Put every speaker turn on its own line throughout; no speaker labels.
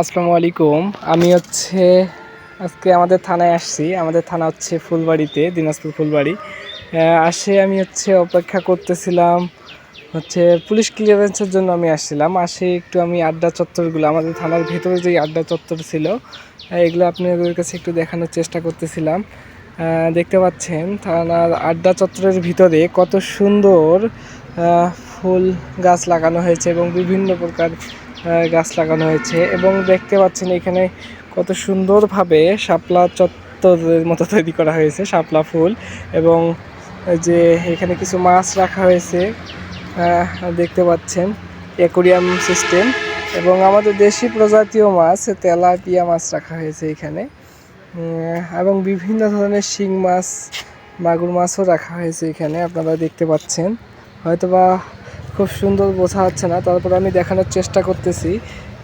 আসসালামু আলাইকুম। আমি হচ্ছে আজকে আমাদের থানায় আসছি। আমাদের থানা হচ্ছে ফুলবাড়িতে, দিনাজপুর ফুলবাড়ি। আসে আমি হচ্ছে অপেক্ষা করতেছিলাম, হচ্ছে পুলিশ ক্লিয়ারেন্সের জন্য আমি আসছিলাম। আসে একটু আমি আড্ডা চত্বরগুলো, আমাদের থানার ভেতরে যেই আড্ডা চত্বর ছিল এগুলো আপনাদের কাছে একটু দেখানোর চেষ্টা করতেছিলাম। দেখতে পাচ্ছেন থানার আড্ডা চত্বরের ভিতরে কত সুন্দর ফুল গাছ লাগানো হয়েছে এবং বিভিন্ন প্রকার গাছ লাগানো হয়েছে এবং দেখতে পাচ্ছেন এখানে কত সুন্দরভাবে শাপলা চত্বরের মতো তৈরি করা হয়েছে, শাপলা ফুল এবং যে এখানে কিছু মাছ রাখা হয়েছে দেখতে পাচ্ছেন অ্যাকোরিয়াম সিস্টেম এবং আমাদের দেশি প্রজাতীয় মাছ, তেলাপিয়া মাছ রাখা হয়েছে এখানে। এবং বিভিন্ন ধরনের শিং মাছ, মাগুর মাছও রাখা হয়েছে এখানে, আপনারা দেখতে পাচ্ছেন। হয়তোবা খুব সুন্দর বোঝা যাচ্ছে না, তারপর আমি দেখানোর চেষ্টা করতেছি।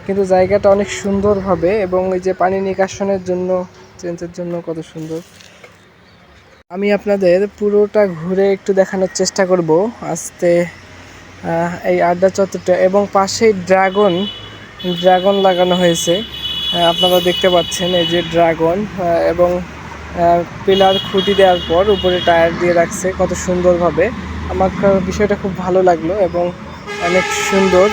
কিন্তু জায়গাটা অনেক সুন্দরভাবে এবং এই যে পানি নিকাশনের জন্য, চেঞ্জের জন্য কত সুন্দর। আমি আপনাদের পুরোটা ঘুরে একটু দেখানোর চেষ্টা করব। আস্তে এই আড্ডা চত্বরটা এবং পাশেই ড্রাগন ড্রাগন লাগানো হয়েছে। আপনারা দেখতে পাচ্ছেন এই যে ড্রাগন এবং পিলার খুঁটি দেওয়ার পর উপরে টায়ার দিয়ে রাখছে কত সুন্দরভাবে। আমার বিষয়টা খুব ভালো লাগল এবং অনেক সুন্দর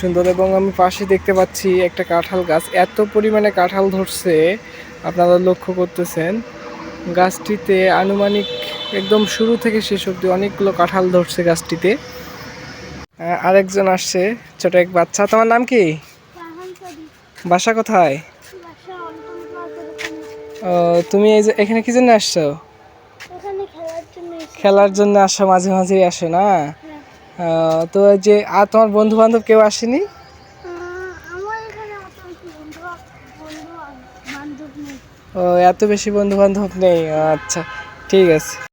সুন্দর এবং আমি পাশে দেখতে পাচ্ছি একটা কাঁঠাল গাছ। এত পরিমাণে কাঁঠাল ধরছে আপনারা লক্ষ্য করতেছেন। গাছটিতে আনুমানিক একদম শুরু থেকে শেষ অবধি অনেকগুলো কাঁঠাল ধরছে গাছটিতে। আরেকজন আসছে ছোট এক বাচ্চা। তোমার নাম কি? বাসা কোথায়। ও, তুমি এই যে এখানে কি জন্য আসছো?
খেলার জন্য
আসা মাঝে মাঝেই আসে না?
হ্যাঁ।
তো যে আর তোমার বন্ধু বান্ধব কেউ আসেনি ও এত বেশি বন্ধু বান্ধব নেই? আচ্ছা ঠিক আছে।